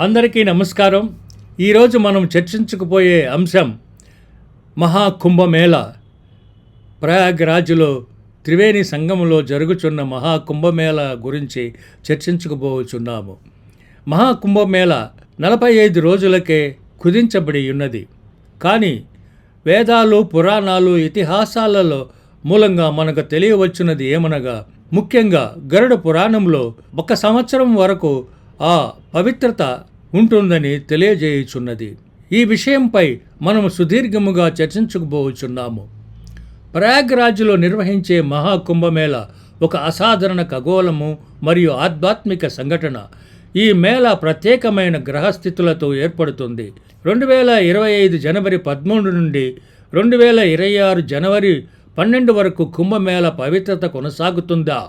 అందరికీ నమస్కారం. ఈరోజు మనం చర్చించుకుపోయే అంశం మహాకుంభమేళ. ప్రయాగ్రాజులో త్రివేణి సంఘంలో జరుగుచున్న మహాకుంభమేళ గురించి చర్చించుకుపోచున్నాము. మహాకుంభమేళ నలభై ఐదు రోజులకే కుదించబడి ఉన్నది. కానీ వేదాలు పురాణాలు ఇతిహాసాలలో మూలంగా మనకు తెలియవచ్చున్నది ఏమనగా ముఖ్యంగా గరుడ పురాణంలో ఒక సంవత్సరం వరకు ఆ పవిత్రత ఉంటుందని తెలియజేయుచున్నది. ఈ విషయంపై మనము సుదీర్ఘముగా చర్చించుకుపోవచ్చున్నాము. ప్రయాగ్రాజ్లో నిర్వహించే మహాకుంభమేళ ఒక అసాధారణ ఖగోళము మరియు ఆధ్యాత్మిక సంఘటన. ఈ మేళ ప్రత్యేకమైన గ్రహస్థితులతో ఏర్పడుతుంది. రెండు వేల ఇరవై ఐదు జనవరి పదమూడు నుండి రెండు వేల ఇరవై ఆరు జనవరి పన్నెండు వరకు కుంభమేళ పవిత్రత కొనసాగుతుందా?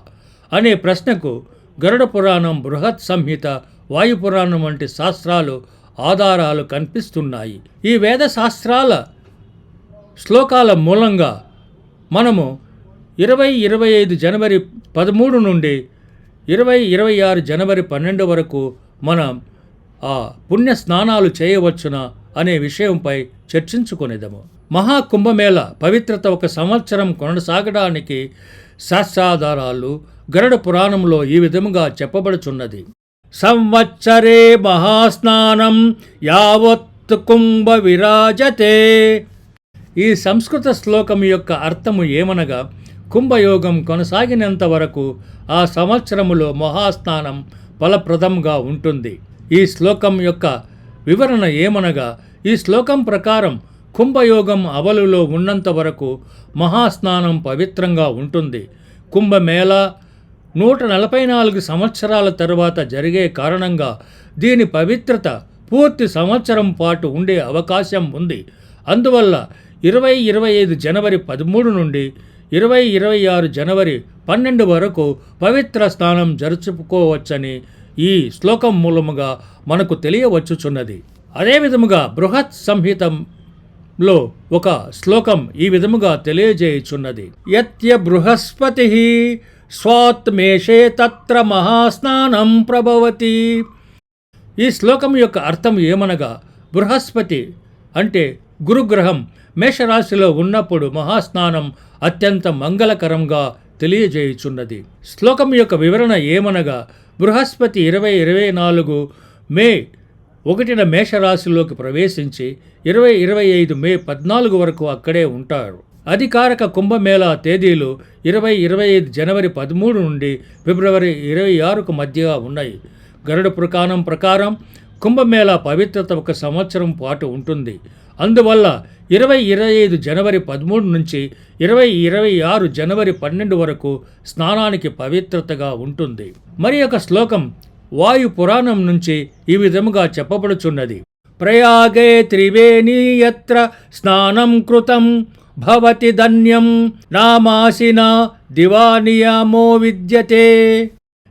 అనే ప్రశ్నకు గరుడ పురాణం బృహత్ సంహిత వాయుపురాణం వంటి శాస్త్రాలు ఆధారాలు కనిపిస్తున్నాయి. ఈ వేద శాస్త్రాల శ్లోకాల మూలంగా మనము ఇరవై ఇరవై ఐదు జనవరి పదమూడు నుండి ఇరవై ఇరవై ఆరు జనవరి పన్నెండు వరకు మనం ఆ పుణ్య స్నానాలు చేయవచ్చునా అనే విషయంపై చర్చించుకునేదము. మహాకుంభమేళ పవిత్రత ఒక సంవత్సరం కొనసాగడానికి శాస్త్రాధారాలు గరుడ పురాణంలో ఈ విధముగా చెప్పబడుచున్నది. సంవత్సరే మహాస్నానం యావత్ కుంభ విరాజతే. ఈ సంస్కృత శ్లోకం యొక్క అర్థము ఏమనగా కుంభయోగం కొనసాగినంత వరకు ఆ సంవత్సరములో మహాస్నానం ఫలప్రదంగా ఉంటుంది. ఈ శ్లోకం యొక్క వివరణ ఏమనగా ఈ శ్లోకం ప్రకారం కుంభయోగం అవలులో ఉన్నంత వరకు మహాస్నానం పవిత్రంగా ఉంటుంది. కుంభమేళ నూట నలభై నాలుగు సంవత్సరాల తరువాత జరిగే కారణంగా దీని పవిత్రత పూర్తి సంవత్సరం పాటు ఉండే అవకాశం ఉంది. అందువల్ల ఇరవై ఇరవై ఐదు జనవరి పదమూడు నుండి ఇరవై ఇరవై ఆరు జనవరి పన్నెండు వరకు పవిత్ర స్నానం జరుచుకోవచ్చని ఈ శ్లోకం మూలముగా మనకు తెలియవచ్చుచున్నది. అదే విధముగా బృహత్ సంహితంలో ఒక శ్లోకం ఈ విధముగా తెలియజేయుచున్నది. యత్య బృహస్పతి స్వాత్మేషే తత్ర మహాస్నానం ప్రభవతి. ఈ శ్లోకం యొక్క అర్థం ఏమనగా బృహస్పతి అంటే గురుగ్రహం మేషరాశిలో ఉన్నప్పుడు మహాస్నానం అత్యంత మంగళకరంగా తెలియజేయుచున్నది. శ్లోకం యొక్క వివరణ ఏమనగా బృహస్పతి ఇరవై ఇరవై నాలుగు మే ఒకటిన మేషరాశిలోకి ప్రవేశించి ఇరవై ఇరవై ఐదు మే పద్నాలుగు వరకు అక్కడే ఉంటారు. అధికారక కుంభమేళా తేదీలు ఇరవై ఇరవై ఐదు జనవరి పదమూడు నుండి ఫిబ్రవరి ఇరవై ఆరుకు మధ్యగా ఉన్నాయి. గరుడ పురాణం ప్రకారం కుంభమేళా పవిత్రత ఒక సంవత్సరం పాటు ఉంటుంది. అందువల్ల ఇరవై ఇరవై ఐదు జనవరి పదమూడు నుంచి ఇరవై ఇరవై ఆరు జనవరి పన్నెండు వరకు స్నానానికి పవిత్రతగా ఉంటుంది. మరి ఒక శ్లోకం వాయు పురాణం నుంచి ఈ విధముగా చెప్పబడుచున్నది. ప్రయాగే త్రివేణి యత్ర స్నానం కృతం భవతి ధన్యం నామాసిన దివానియామో విద్యతే.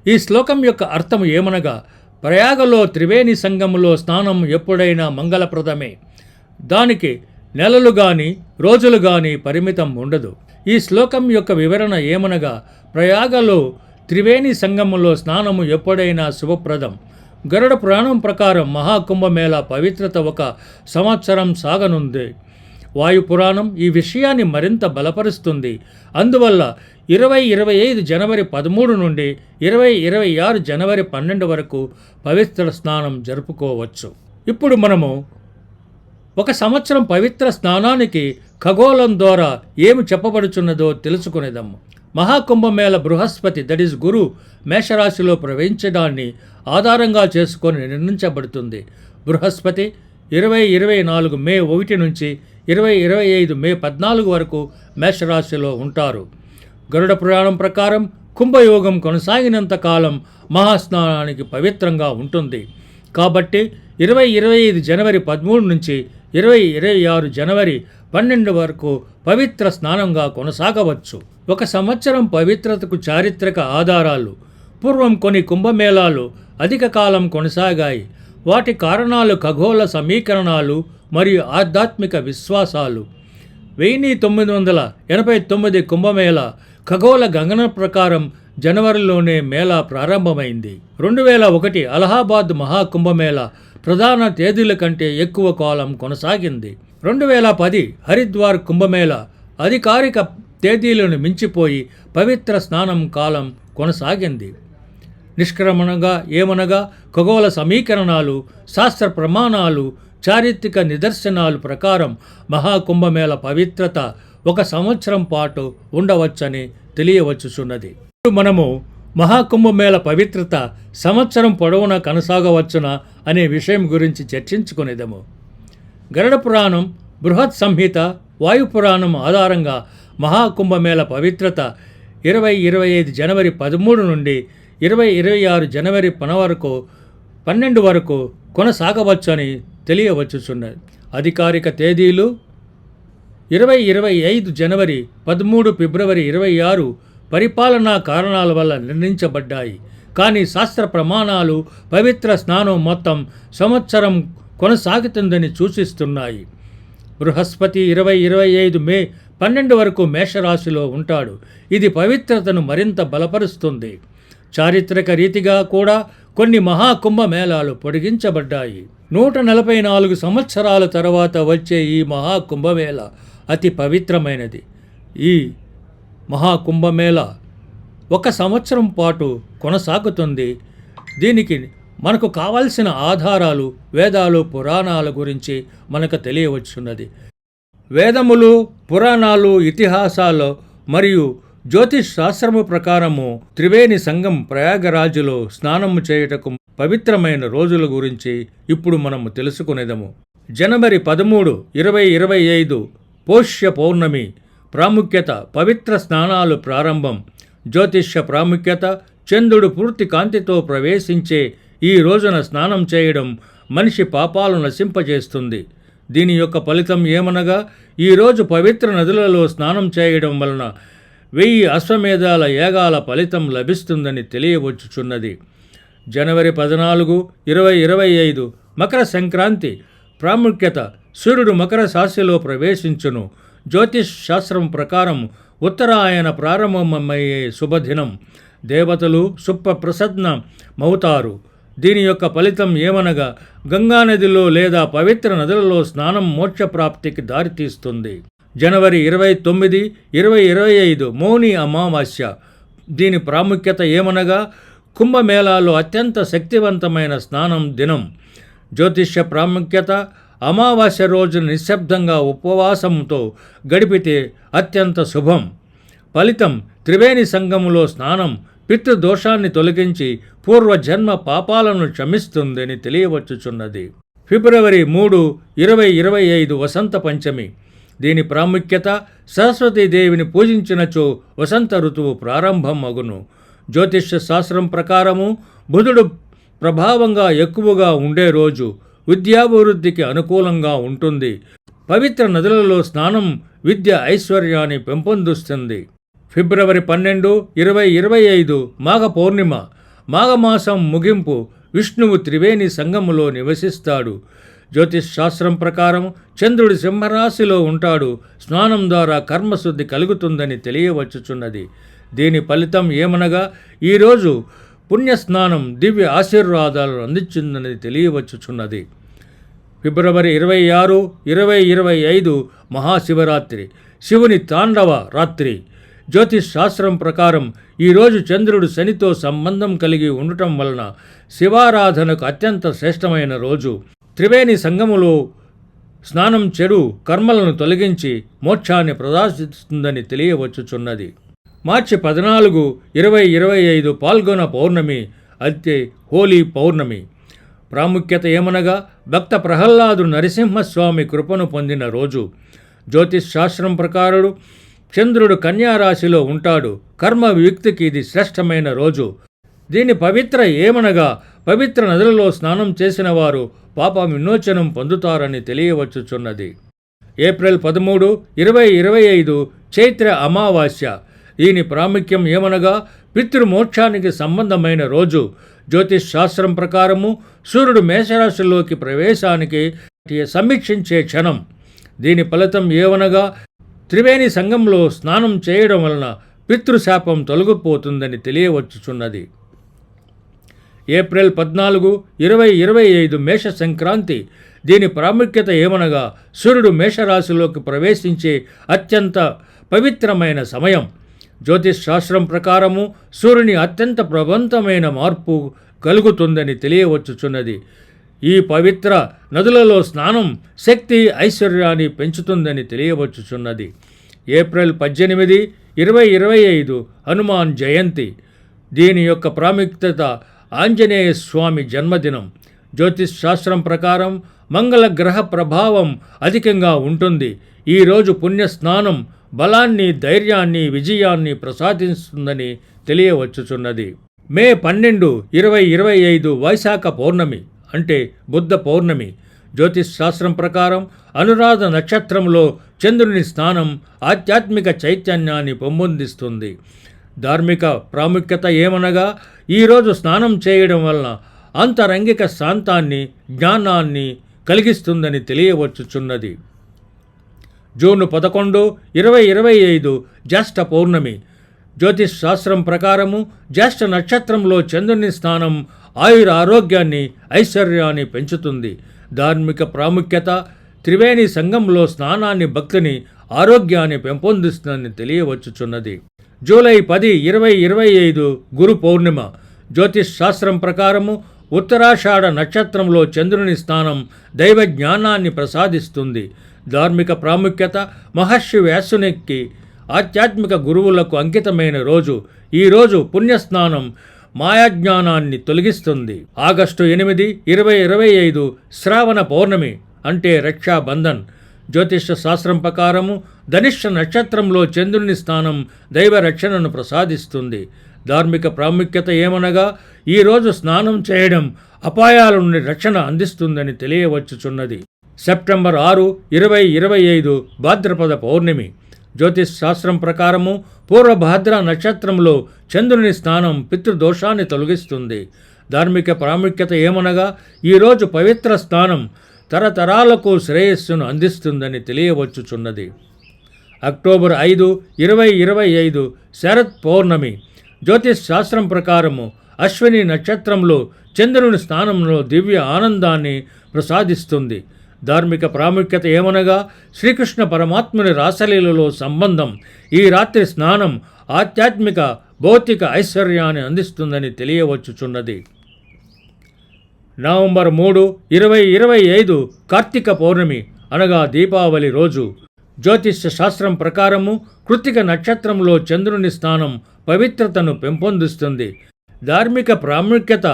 ఈ శ్లోకం యొక్క అర్థం ఏమనగా ప్రయాగలో త్రివేణి సంగములో స్నానం ఎప్పుడైనా మంగళప్రదమే. దానికి నెలలు గాని రోజులు గాని పరిమితం ఉండదు. ఈ శ్లోకం యొక్క వివరణ ఏమనగా ప్రయాగలో త్రివేణి సంగమంలో స్నానము ఎప్పుడైనా శుభప్రదం. గరుడ పురాణం ప్రకారం మహాకుంభమేళ పవిత్రత ఒక సంవత్సరం సాగనుంది. వాయు పురాణం ఈ విషయాన్ని మరింత బలపరుస్తుంది. అందువల్ల ఇరవై ఇరవై ఐదు జనవరి పదమూడు నుండి ఇరవై ఇరవై ఆరు జనవరి పన్నెండు వరకు పవిత్ర స్నానం జరుపుకోవచ్చు. ఇప్పుడు మనము ఒక సంవత్సరం పవిత్ర స్నానానికి ఖగోళం ద్వారా ఏమి చెప్పబడుచున్నదో తెలుసుకునేదమ్ము మహాకుంభమేళ బృహస్పతి దట్ ఈస్ గురు మేషరాశిలో ప్రవహించడాన్ని ఆధారంగా చేసుకొని నిర్ణయించబడుతుంది. బృహస్పతి ఇరవై ఇరవై నాలుగు మే ఒకటి నుంచి ఇరవై ఇరవై ఐదు మే పద్నాలుగు వరకు మేషరాశిలో ఉంటారు. గరుడ పురాణం ప్రకారం కుంభయోగం కొనసాగినంత కాలం మహాస్నానానికి పవిత్రంగా ఉంటుంది. కాబట్టి ఇరవై ఇరవై ఐదు జనవరి పదమూడు నుంచి ఇరవై ఇరవై ఆరు జనవరి పన్నెండు వరకు పవిత్ర స్నానంగా కొనసాగవచ్చు. ఒక సంవత్సరం పవిత్రతకు చారిత్రక ఆధారాలు పూర్వం కొన్ని కుంభమేళాలు అధిక కాలం కొనసాగాయి. వాటి కారణాలు ఖగోళ సమీకరణాలు మరియు ఆధ్యాత్మిక విశ్వాసాలు. వెయ్యి తొమ్మిది వందల ఎనభై తొమ్మిది కుంభమేళ ఖగోళ గగన ప్రకారం జనవరిలోనే మేళా ప్రారంభమైంది. రెండు వేల ఒకటి అలహాబాద్ మహాకుంభమేళ ప్రధాన తేదీల కంటే ఎక్కువ కాలం కొనసాగింది. రెండు వేల పది హరిద్వార్ కుంభమేళ అధికారిక తేదీలను మించిపోయి పవిత్ర స్నానం కాలం కొనసాగింది. నిష్క్రమణగా ఏమనగా ఖగోళ సమీకరణాలు శాస్త్ర ప్రమాణాలు చారిత్రక నిదర్శనాలు ప్రకారం మహాకుంభమేళ పవిత్రత ఒక సంవత్సరం పాటు ఉండవచ్చని తెలియవచ్చుచున్నది. ఇప్పుడు మనము మహాకుంభమేళ పవిత్రత సంవత్సరం పొడవునా కొనసాగవచ్చునా అనే విషయం గురించి చర్చించుకునేదము. గరుడ పురాణం బృహత్ సంహిత వాయుపురాణం ఆధారంగా మహాకుంభమేళ పవిత్రత ఇరవై ఇరవై ఐదు జనవరి పదమూడు నుండి ఇరవై ఇరవై ఆరు జనవరి పన వరకు పన్నెండు వరకు కొనసాగవచ్చని తెలియవచ్చుచున్నది. అధికారిక తేదీలు ఇరవై ఇరవై ఐదు జనవరి పదమూడు ఫిబ్రవరి ఇరవై ఆరు పరిపాలనా కారణాల వల్ల నిర్ణయించబడ్డాయి. కానీ శాస్త్ర ప్రమాణాలు పవిత్ర స్నానం మొత్తం సంవత్సరం కొనసాగుతుందని సూచిస్తున్నాయి. బృహస్పతి ఇరవై ఇరవై ఐదు మే పన్నెండు వరకు మేషరాశిలో ఉంటాడు. ఇది పవిత్రతను మరింత బలపరుస్తుంది. చారిత్రక రీతిగా కూడా కొన్ని మహాకుంభమేళాలు పొడిగించబడ్డాయి. నూట నలభై నాలుగు సంవత్సరాల తర్వాత వచ్చే ఈ మహాకుంభమేళ అతి పవిత్రమైనది. ఈ మహాకుంభమేళ. ఒక సంవత్సరం పాటు కొనసాగుతుంది. దీనికి మనకు కావలసిన ఆధారాలు వేదాలు పురాణాల గురించి మనకు తెలియవచ్చున్నది. వేదములు పురాణాలు ఇతిహాసాలు మరియు జ్యోతిష్ శాస్త్రము ప్రకారము త్రివేణి సంఘం ప్రయాగరాజులో స్నానము చేయుటకు పవిత్రమైన రోజుల గురించి ఇప్పుడు మనము తెలుసుకునేదము. జనవరి పదమూడు ఇరవై ఇరవై ఐదు పోష్య పౌర్ణమి ప్రాముఖ్యత పవిత్ర స్నానాలు ప్రారంభం. జ్యోతిష్య ప్రాముఖ్యత చంద్రుడు పూర్తి కాంతితో ప్రవేశించే ఈ రోజున స్నానం చేయడం మనిషి పాపాలు నశింపజేస్తుంది. దీని యొక్క ఫలితం ఏమనగా ఈరోజు పవిత్ర నదులలో స్నానం చేయడం వలన వెయ్యి అశ్వమేధాల యాగాల ఫలితం లభిస్తుందని తెలియవచ్చుచున్నది. జనవరి పద్నాలుగు ఇరవై ఇరవై ఐదు మకర సంక్రాంతి ప్రాముఖ్యత సూర్యుడు మకర రాశిలో ప్రవేశించును. జ్యోతిష్ శాస్త్రం ప్రకారం ఉత్తరాయణ ప్రారంభమయ్యే శుభదినం. దేవతలు సుప్రప్రసన్నమవుతారు దీని యొక్క ఫలితం ఏమనగా గంగానదిలో లేదా పవిత్ర నదులలో స్నానం మోక్షప్రాప్తికి దారితీస్తుంది. జనవరి ఇరవై తొమ్మిది ఇరవై ఇరవై ఐదు మౌని అమావాస్య. దీని ప్రాముఖ్యత ఏమనగా కుంభమేళాలో అత్యంత శక్తివంతమైన స్నానం దినం. జ్యోతిష్య ప్రాముఖ్యత అమావాస్య రోజు నిశ్శబ్దంగా ఉపవాసంతో గడిపితే అత్యంత శుభం. ఫలితం త్రివేణి సంగములో స్నానం పితృదోషాన్ని తొలగించి పూర్వజన్మ పాపాలను క్షమిస్తుందని తెలియవచ్చుచున్నది. ఫిబ్రవరి మూడు ఇరవై ఇరవై ఐదు వసంత పంచమి. దీని ప్రాముఖ్యత సరస్వతీదేవిని పూజించినచో వసంత ఋతువు ప్రారంభం అగును జ్యోతిష్య శాస్త్రం ప్రకారము బుధుడు ప్రభావంగా ఎక్కువగా ఉండే రోజు విద్యాభివృద్ధికి అనుకూలంగా ఉంటుంది. పవిత్ర నదులలో స్నానం విద్య ఐశ్వర్యాన్ని పెంపొందిస్తుంది. ఫిబ్రవరి పన్నెండు ఇరవై ఇరవై ఐదు మాఘ పౌర్ణిమ మాఘమాసం ముగింపు విష్ణువు త్రివేణి సంగములో నివసిస్తాడు. జ్యోతిష్ శాస్త్రం ప్రకారం చంద్రుడు సింహరాశిలో ఉంటాడు. స్నానం ద్వారా కర్మశుద్ధి కలుగుతుందని తెలియవచ్చుచున్నది. దీని ఫలితం ఏమనగా ఈరోజు పుణ్యస్నానం దివ్య ఆశీర్వాదాలను అందించిందని తెలియవచ్చుచున్నది. ఫిబ్రవరి ఇరవై ఆరు ఇరవై ఇరవై ఐదు మహాశివరాత్రి శివుని తాండవ రాత్రి. జ్యోతిష్ శాస్త్రం ప్రకారం ఈరోజు చంద్రుడు శనితో సంబంధం కలిగి ఉండటం వలన శివారాధనకు అత్యంత శ్రేష్టమైన రోజు. త్రివేణి సంగములో స్నానం చెడు కర్మలను తొలగించి మోక్షాన్ని ప్రదర్శిస్తుందని తెలియవచ్చుచున్నది. మార్చి పద్నాలుగు ఇరవై ఇరవై ఐదు పాల్గొన పౌర్ణమి అయితే హోలీ పౌర్ణమి. ప్రాముఖ్యత ఏమనగా భక్త ప్రహ్లాదు నరసింహస్వామి కృపను పొందిన రోజు. జ్యోతిష్ శాస్త్రం ప్రకారుడు చంద్రుడు కన్యారాశిలో ఉంటాడు. కర్మ వ్యక్తికి ఇది శ్రేష్టమైన రోజు. దీని పవిత్ర ఏమనగా పవిత్ర నదులలో స్నానం చేసిన వారు పాప విమోచనం పొందుతారని తెలియవచ్చుచున్నది. ఏప్రిల్ పదమూడు ఇరవై ఇరవై ఐదు చైత్ర అమావాస్య. దీని ప్రాముఖ్యం ఏమనగా పితృమోక్షానికి సంబంధమైన రోజు. జ్యోతిష్ శాస్త్రం ప్రకారము సూర్యుడు మేషరాశిలోకి ప్రవేశానికి సమీక్షించే క్షణం. దీని ఫలితం ఏమనగా త్రివేణి సంఘంలో స్నానం చేయడం వలన పితృశాపం తొలగిపోతుందని తెలియవచ్చుచున్నది. ఏప్రిల్ పద్నాలుగు ఇరవై ఇరవై ఐదు మేష సంక్రాంతి దీని ప్రాముఖ్యత ఏమనగా సూర్యుడు మేషరాశిలోకి ప్రవేశించే అత్యంత పవిత్రమైన సమయం. జ్యోతిష్ శాస్త్రం ప్రకారము సూర్యుని అత్యంత ప్రభంతమైన మార్పు కలుగుతుందని తెలియవచ్చుచున్నది. ఈ పవిత్ర నదులలో స్నానం శక్తి ఐశ్వర్యాన్ని పెంచుతుందని తెలియవచ్చుచున్నది. ఏప్రిల్ పద్దెనిమిది ఇరవై ఇరవై ఐదు హనుమాన్ జయంతి. దీని యొక్క ప్రాముఖ్యత ఆంజనేయ స్వామి జన్మదినం. జ్యోతిష్ శాస్త్రం ప్రకారం మంగళ గ్రహ ప్రభావం అధికంగా ఉంటుంది. ఈరోజు పుణ్య స్నానం బలాన్ని ధైర్యాన్ని విజయాన్ని ప్రసాదిస్తుందని తెలియవచ్చుచున్నది. మే పన్నెండు ఇరవై ఇరవై ఐదు వైశాఖ పౌర్ణమి అంటే బుద్ధ పౌర్ణమి. జ్యోతిష్ శాస్త్రం ప్రకారం అనురాధ నక్షత్రంలో చంద్రుని స్థానం ఆధ్యాత్మిక చైతన్యాన్ని పెంపొందిస్తుంది. ధార్మిక ప్రాముఖ్యత ఏమనగా ఈరోజు స్నానం చేయడం వలన అంతరంగిక శాంతాన్ని జ్ఞానాన్ని కలిగిస్తుందని తెలియవచ్చుచున్నది. జూన్ పదకొండు ఇరవై ఇరవై ఐదు జ్యేష్ఠ పౌర్ణమి. జ్యోతిష్ శాస్త్రం ప్రకారము జ్యేష్ఠ నక్షత్రంలో చంద్రుని స్థానం ఆయుర ఆరోగ్యాన్ని ఐశ్వర్యాన్ని పెంచుతుంది. ధార్మిక ప్రాముఖ్యత త్రివేణి సంఘంలో స్నానాన్ని భక్తిని ఆరోగ్యాన్ని పెంపొందిస్తుందని తెలియవచ్చుచున్నది. జూలై పది ఇరవై ఇరవై ఐదు గురు పౌర్ణిమ. జ్యోతిష్ శాస్త్రం ప్రకారము ఉత్తరాషాఢ నక్షత్రంలో చంద్రుని స్థానం దైవ జ్ఞానాన్ని ప్రసాదిస్తుంది. ధార్మిక ప్రాముఖ్యత మహర్షి వ్యాసునికి ఆధ్యాత్మిక గురువులకు అంకితమైన రోజు. ఈ రోజు పుణ్యస్నానం మాయాజ్ఞానాన్ని తొలగిస్తుంది. ఆగస్టు ఎనిమిది ఇరవై ఇరవై ఐదు శ్రావణ పౌర్ణమి అంటే రక్షాబంధన్. జ్యోతిష శాస్త్రం ప్రకారము ధనిష్ట నక్షత్రంలో చంద్రుని స్థానం దైవ రక్షణను ప్రసాదిస్తుంది. ధార్మిక ప్రాముఖ్యత ఏమనగా ఈరోజు స్నానం చేయడం అపాయాల నుండి రక్షణ అందిస్తుందని తెలియవచ్చుచున్నది. సెప్టెంబర్ ఆరు ఇరవై ఇరవై ఐదు భాద్రపద పౌర్ణమి. జ్యోతిష్ శాస్త్రం ప్రకారము పూర్వభాద్ర నక్షత్రంలో చంద్రుని స్నానం పితృదోషాన్ని తొలగిస్తుంది. ధార్మిక ప్రాముఖ్యత ఏమనగా ఈరోజు పవిత్ర స్థానం తరతరాలకు శ్రేయస్సును అందిస్తుందని తెలియవచ్చుచున్నది. అక్టోబర్ ఐదు ఇరవై ఇరవై ఐదు శరత్ పౌర్ణమి. జ్యోతిష్ శాస్త్రం ప్రకారము అశ్విని నక్షత్రంలో చంద్రుని స్థానంలో దివ్య ఆనందాన్ని ప్రసాదిస్తుంది. ధార్మిక ప్రాముఖ్యత ఏమనగా శ్రీకృష్ణ పరమాత్ముని రాసలీలలో సంబంధం ఈ రాత్రి స్నానం ఆధ్యాత్మిక భౌతిక ఐశ్వర్యాన్ని అందిస్తుందని తెలియవచ్చుచున్నది. నవంబర్ మూడు ఇరవై ఇరవై ఐదు కార్తీక పౌర్ణమి అనగా దీపావళి రోజు జ్యోతిష్య శాస్త్రం ప్రకారము కృతిక నక్షత్రంలో చంద్రుని స్థానం పవిత్రతను పెంపొందిస్తుంది. ధార్మిక ప్రాముఖ్యత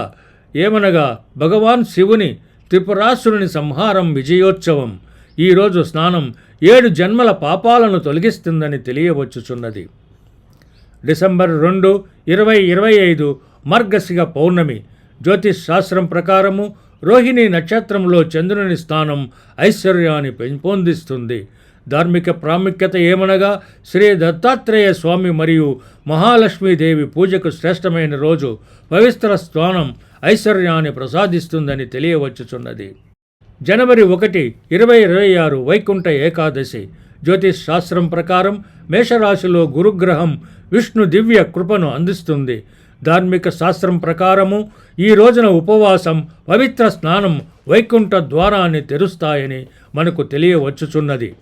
ఏమనగా భగవాన్ శివుని త్రిపురాసురుని సంహారం విజయోత్సవం. ఈరోజు స్నానం ఏడు జన్మల పాపాలను తొలగిస్తుందని తెలియవచ్చుచున్నది. డిసెంబర్ రెండు ఇరవై ఇరవై ఐదు మార్గశిగ పౌర్ణమి. జ్యోతిష్ శాస్త్రం ప్రకారము రోహిణి నక్షత్రంలో చంద్రుని స్థానం ఐశ్వర్యాన్ని పెంపొందిస్తుంది. ధార్మిక ప్రాముఖ్యత ఏమనగా శ్రీ దత్తాత్రేయ స్వామి మరియు మహాలక్ష్మీదేవి పూజకు శ్రేష్టమైన రోజు. పవిత్ర స్థానం ఐశ్వర్యాన్ని ప్రసాదిస్తుందని తెలియవచ్చుచున్నది. జనవరి ఒకటి ఇరవై ఇరవై ఆరు వైకుంఠ ఏకాదశి. జ్యోతిష్ శాస్త్రం ప్రకారం మేషరాశిలో గురుగ్రహం విష్ణు దివ్య కృపను అందిస్తుంది. ధార్మిక శాస్త్రం ప్రకారము ఈ రోజున ఉపవాసం పవిత్ర స్నానం వైకుంఠ ద్వారాన్ని తెరుస్తాయని మనకు తెలియవచ్చుచున్నది.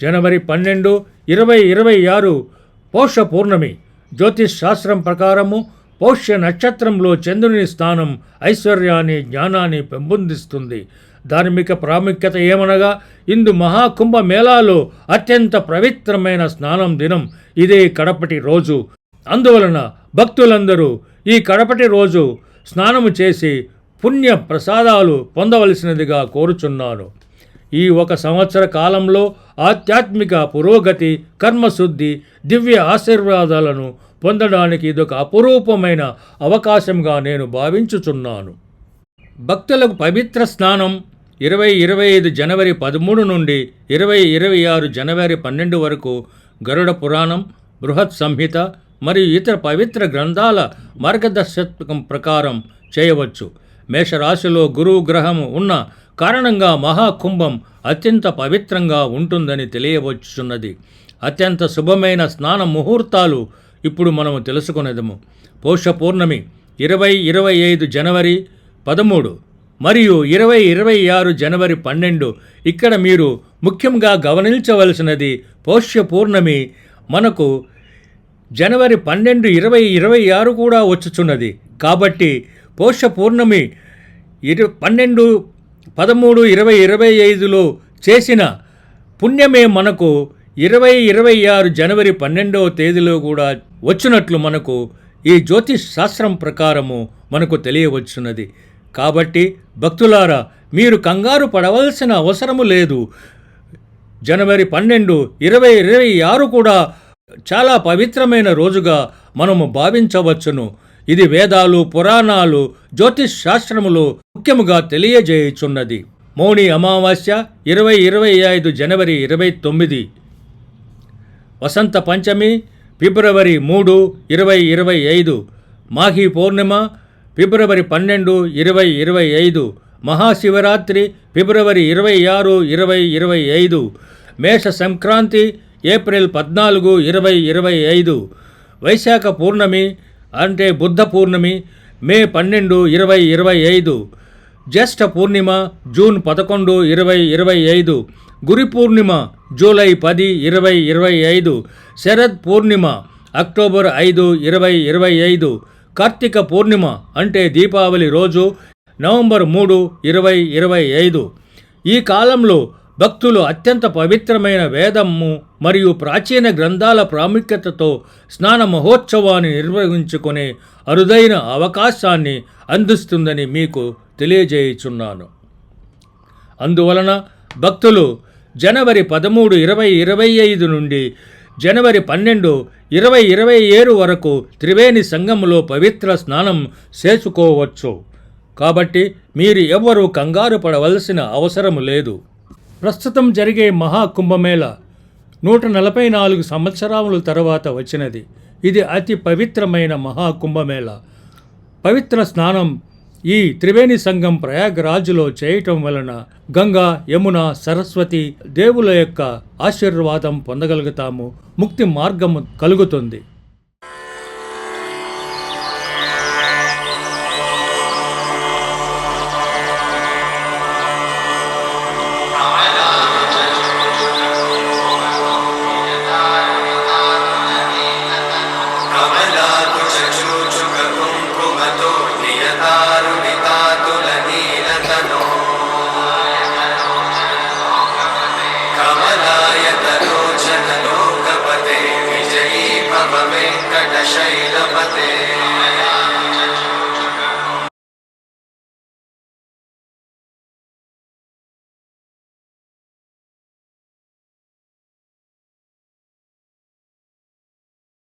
జనవరి పన్నెండు ఇరవై ఇరవై ఆరు పౌష పౌర్ణమి. జ్యోతిష్ శాస్త్రం ప్రకారము పౌష్య నక్షత్రంలో చంద్రుని స్థానం ఐశ్వర్యాన్ని జ్ఞానాన్ని పెంపొందిస్తుంది. ధార్మిక ప్రాముఖ్యత ఏమనగా ఇందు మహాకుంభ మేళాలో అత్యంత పవిత్రమైన స్నానం దినం ఇదే కడపటి రోజు. అందువలన భక్తులందరూ ఈ కడపటి రోజు స్నానము చేసి పుణ్య ప్రసాదాలు పొందవలసినదిగా కోరుచున్నాను. ఈ ఒక సంవత్సర కాలంలో ఆధ్యాత్మిక పురోగతి కర్మశుద్ధి దివ్య ఆశీర్వాదాలను పొందడానికి ఇదొక అపురూపమైన అవకాశంగా నేను భావించుచున్నాను. భక్తులకు పవిత్ర స్నానం ఇరవై ఇరవై ఐదు జనవరి పదమూడు నుండి ఇరవై ఇరవై ఆరు జనవరి పన్నెండు వరకు గరుడ పురాణం బృహత్ సంహిత మరియు ఇతర పవిత్ర గ్రంథాల మార్గదర్శకం ప్రకారం చేయవచ్చు. మేషరాశిలో గురువు గ్రహం ఉన్న కారణంగా మహాకుంభం అత్యంత పవిత్రంగా ఉంటుందని తెలియవచ్చున్నది అత్యంత శుభమైన స్నాన ముహూర్తాలు ఇప్పుడు మనము తెలుసుకునేదము. పౌష పౌర్ణమి ఇరవై ఇరవై ఐదు జనవరి పదమూడు మరియు ఇరవై ఇరవై ఆరు జనవరి పన్నెండు ఇక్కడ మీరు ముఖ్యంగా గమనించవలసినది పౌష్య పౌర్ణమి మనకు జనవరి పన్నెండు ఇరవై ఇరవై ఆరు కూడా వచ్చుచున్నది. కాబట్టి పౌష పౌర్ణమి ఇరు పన్నెండు పదమూడు ఇరవై ఇరవై ఐదులో చేసిన పుణ్యమే మనకు ఇరవై ఇరవై ఆరు జనవరి పన్నెండవ తేదీలో కూడా వచ్చినట్లు మనకు ఈ జ్యోతిష్ శాస్త్రం ప్రకారము మనకు తెలియవచ్చున్నది. కాబట్టి భక్తులారా మీరు కంగారు పడవలసిన అవసరము లేదు. జనవరి పన్నెండు ఇరవై ఇరవై ఆరు కూడా చాలా పవిత్రమైన రోజుగా మనము భావించవచ్చును. ఇది వేదాలు పురాణాలు జ్యోతిష్ శాస్త్రములు ముఖ్యముగా తెలియజేయుచున్నది. మౌని అమావాస్య ఇరవై ఇరవై ఐదు జనవరి ఇరవై తొమ్మిది. వసంత పంచమి ఫిబ్రవరి మూడు ఇరవై ఇరవై ఐదు. మాఘీ పౌర్ణిమ ఫిబ్రవరి పన్నెండు ఇరవై ఇరవై ఐదు. మహాశివరాత్రి ఫిబ్రవరి ఇరవై ఆరు ఇరవై ఇరవై ఐదు. మేష సంక్రాంతి ఏప్రిల్ పద్నాలుగు ఇరవై ఇరవై ఐదు. వైశాఖ పూర్ణమి అంటే బుద్ధ పూర్ణమి మే పన్నెండు ఇరవై ఇరవై ఐదు. జ్యేష్ఠ పూర్ణిమ జూన్ పదకొండు ఇరవై ఇరవై ఐదు. గురి పూర్ణిమ జూలై పది ఇరవై ఇరవై ఐదు శరద్ పూర్ణిమ అక్టోబర్ ఐదు ఇరవై ఇరవై ఐదు కార్తీక పూర్ణిమ అంటే దీపావళి రోజు నవంబర్ మూడు ఇరవై ఇరవై ఐదు. ఈ కాలంలో భక్తులు అత్యంత పవిత్రమైన వేదము మరియు ప్రాచీన గ్రంథాల ప్రాముఖ్యతతో స్నాన మహోత్సవాన్ని నిర్వహించుకునే అరుదైన అవకాశాన్ని అందిస్తుందని మీకు తెలియజేయుచున్నాను. అందువలన భక్తులు జనవరి పదమూడు ఇరవై ఇరవై ఐదు నుండి జనవరి పన్నెండు ఇరవై ఇరవై ఏడు వరకు త్రివేణి సంఘంలో పవిత్ర స్నానం చేసుకోవచ్చు. కాబట్టి మీరు ఎవ్వరూ కంగారు పడవలసిన అవసరం లేదు. ప్రస్తుతం జరిగే మహాకుంభమేళ నూట నలభై నాలుగు సంవత్సరాల తర్వాత వచ్చినది. ఇది అతి పవిత్రమైన మహాకుంభమేళ. పవిత్ర స్నానం ఈ త్రివేణి సంఘం ప్రయాగరాజులో చేయటం వలన గంగా యమున సరస్వతి దేవుల యొక్క ఆశీర్వాదం పొందగలుగుతాము. ముక్తి మార్గము కలుగుతుంది.